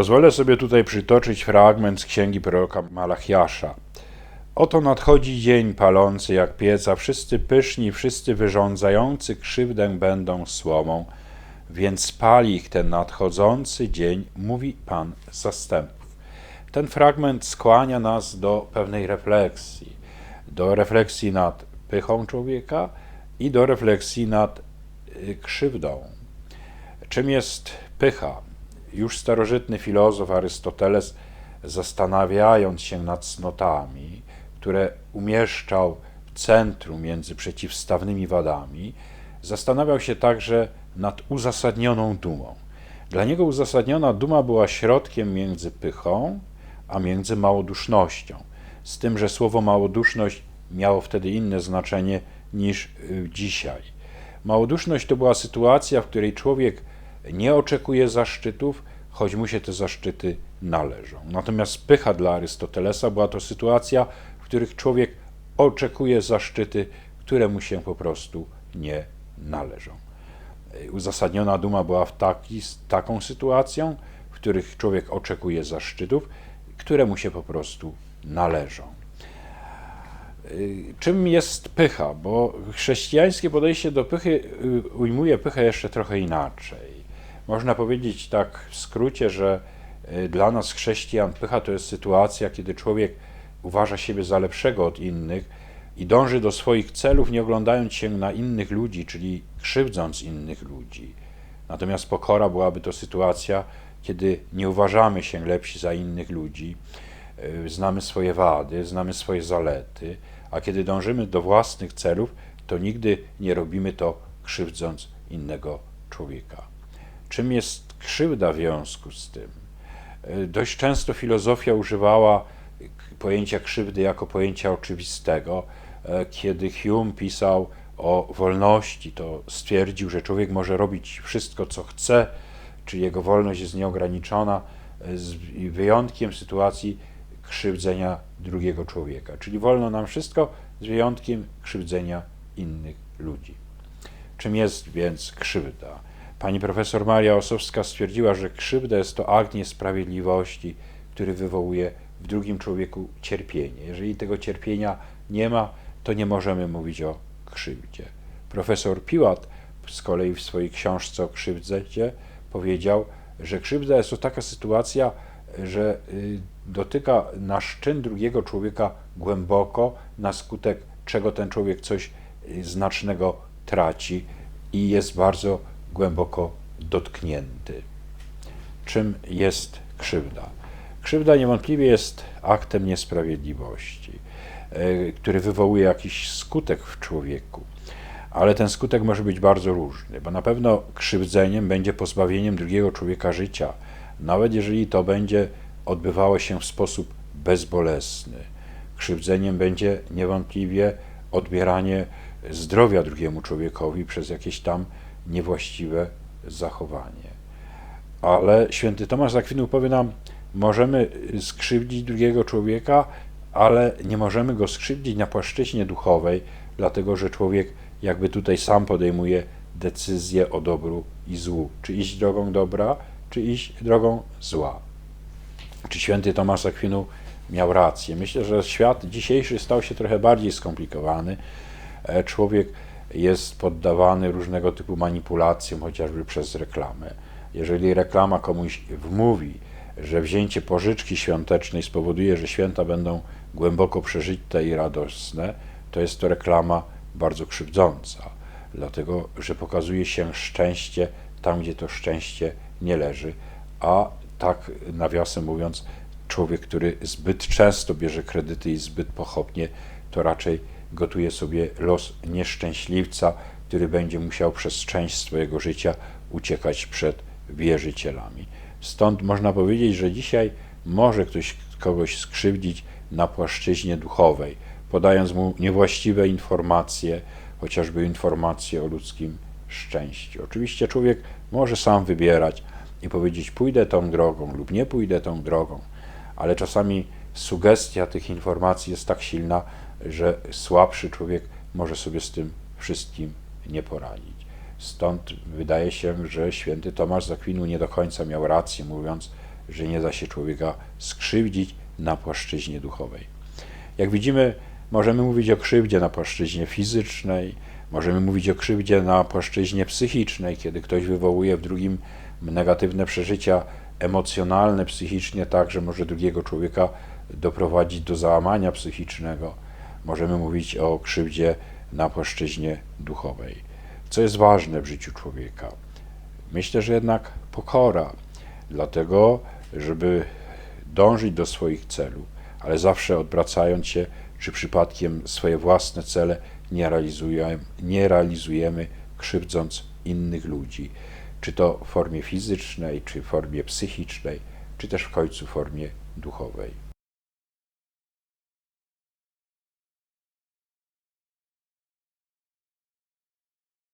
Pozwolę sobie tutaj przytoczyć fragment z księgi proroka Malachiasza. Oto nadchodzi dzień palący jak pieca, wszyscy pyszni, wszyscy wyrządzający krzywdę będą słomą, więc pali ich ten nadchodzący dzień, mówi Pan zastępów. Ten fragment skłania nas do pewnej refleksji, do refleksji nad pychą człowieka i do refleksji nad y, krzywdą. Czym jest pycha? Już starożytny filozof Arystoteles, zastanawiając się nad cnotami, które umieszczał w centrum między przeciwstawnymi wadami, zastanawiał się także nad uzasadnioną dumą. Dla niego uzasadniona duma była środkiem między pychą a między małodusznością. Z tym, że słowo małoduszność miało wtedy inne znaczenie niż y, dzisiaj. Małoduszność to była sytuacja, w której człowiek nie oczekuje zaszczytów, choć mu się te zaszczyty należą. Natomiast pycha dla Arystotelesa była to sytuacja, w których człowiek oczekuje zaszczyty, które mu się po prostu nie należą. Uzasadniona duma była w taki, taką sytuacją, w których człowiek oczekuje zaszczytów, które mu się po prostu należą. Czym jest pycha? Bo chrześcijańskie podejście do pychy y, ujmuje pychę jeszcze trochę inaczej. Można powiedzieć tak w skrócie, że y, dla nas chrześcijan pycha to jest sytuacja, kiedy człowiek uważa siebie za lepszego od innych i dąży do swoich celów, nie oglądając się na innych ludzi, czyli krzywdząc innych ludzi. Natomiast pokora byłaby to sytuacja, kiedy nie uważamy się lepsi za innych ludzi, y, znamy swoje wady, znamy swoje zalety, a kiedy dążymy do własnych celów, to nigdy nie robimy to krzywdząc innego człowieka. Czym jest krzywda w związku z tym? Y, dość często filozofia używała pojęcia krzywdy jako pojęcia oczywistego. Y, kiedy Hume pisał o wolności, to stwierdził, że człowiek może robić wszystko, co chce, czy jego wolność jest nieograniczona, z wyjątkiem sytuacji krzywdzenia drugiego człowieka. Czyli wolno nam wszystko z wyjątkiem krzywdzenia innych ludzi. Czym jest więc krzywda? Pani profesor Maria Osowska stwierdziła, że krzywda jest to akt niesprawiedliwości, który wywołuje w drugim człowieku cierpienie. Jeżeli tego cierpienia nie ma, to nie możemy mówić o krzywdzie. Profesor Piłat z kolei w swojej książce o krzywdzie powiedział, że krzywda jest to taka sytuacja, że y, dotyka nasz czyn drugiego człowieka głęboko, na skutek czego ten człowiek coś y, znacznego traci i jest bardzo głęboko dotknięty. Czym jest krzywda? Krzywda niewątpliwie jest aktem niesprawiedliwości, y, który wywołuje jakiś skutek w człowieku ale ten skutek może być bardzo różny, bo na pewno krzywdzeniem będzie pozbawieniem drugiego człowieka życia, nawet jeżeli to będzie odbywało się w sposób bezbolesny. Krzywdzeniem będzie niewątpliwie odbieranie zdrowia drugiemu człowiekowi przez jakieś tam niewłaściwe zachowanie. Ale święty Tomasz Zakwinu powie nam, możemy skrzywdzić drugiego człowieka, ale nie możemy go skrzywdzić na płaszczyźnie duchowej, dlatego że człowiek jakby tutaj sam podejmuje decyzję o dobru i złu. Czy iść drogą dobra, czy iść drogą zła. Czy święty Tomasz Akwinu miał rację? Myślę, że świat dzisiejszy stał się trochę bardziej skomplikowany. E, człowiek jest poddawany różnego typu manipulacjom, chociażby przez reklamę. Jeżeli reklama komuś wmówi, że wzięcie pożyczki świątecznej spowoduje, że święta będą głęboko przeżyte i radosne, to jest to reklama bardzo krzywdząca, dlatego że pokazuje się szczęście tam, gdzie to szczęście nie leży, a tak nawiasem mówiąc, człowiek, który zbyt często bierze kredyty i zbyt pochopnie, to raczej gotuje sobie los nieszczęśliwca, który będzie musiał przez część swojego życia uciekać przed wierzycielami. Stąd można powiedzieć, że dzisiaj może ktoś kogoś skrzywdzić na płaszczyźnie duchowej, podając mu niewłaściwe informacje, chociażby informacje o ludzkim szczęściu. Oczywiście człowiek może sam wybierać i powiedzieć: Pójdę tą drogą lub nie pójdę tą drogą, ale czasami sugestia tych informacji jest tak silna, że słabszy człowiek może sobie z tym wszystkim nie poradzić. Stąd wydaje się, że święty Tomasz z Akwinu nie do końca miał rację, mówiąc, że nie da się człowieka skrzywdzić na płaszczyźnie duchowej. Jak widzimy, możemy mówić o krzywdzie na płaszczyźnie fizycznej, możemy mówić o krzywdzie na płaszczyźnie psychicznej, kiedy ktoś wywołuje w drugim negatywne przeżycia emocjonalne, psychicznie, tak, że może drugiego człowieka doprowadzić do załamania psychicznego. Możemy mówić o krzywdzie na płaszczyźnie duchowej. Co jest ważne w życiu człowieka? Myślę, że jednak pokora, dlatego, żeby dążyć do swoich celów, ale zawsze odwracając się, czy przypadkiem swoje własne cele nie realizujemy, nie realizujemy krzywdząc innych ludzi, czy to w formie fizycznej, czy w formie psychicznej, czy też w końcu w formie duchowej.